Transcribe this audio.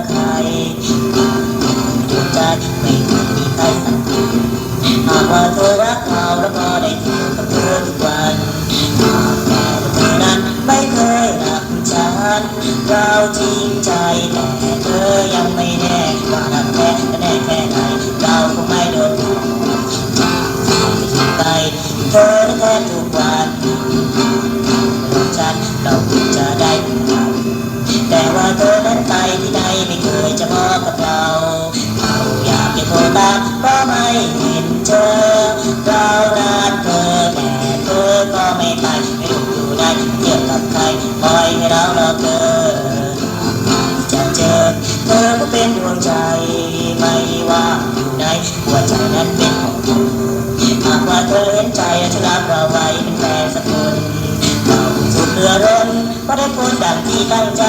ธอรักใครดวงใจไม่เคยมีใครสักคนหากว่าเธอรักเขาแล้วก็ได้เที่ยวกับเธอทุกวันหากแต่ว่าเธอนั้นไม่เคยรักฉันเราจริงใจแต่เธอยังไม่แน่ว่ารักแท้จะแน่แค่ไหนเราคงไม่โดนหลอกไปเธอแท้ทุกวัน ก็ไม่เห็นเจอเรานานเธอแต่เธอก็ไม่ไปไม่รู้อยู่ไหนเที่ยวกับใครปล่อยให้เรารอเธอจะเจอเธอก็เป็นดวงใจไม่ว่าอยู่ไหนหัวใจนั้นเป็นของเธอหากว่าเธอเห็นใจจะรับเราไว้เป็นแฟนสักคนเราสุดเรือร้นก็ได้คนดังที่ตั้งใจ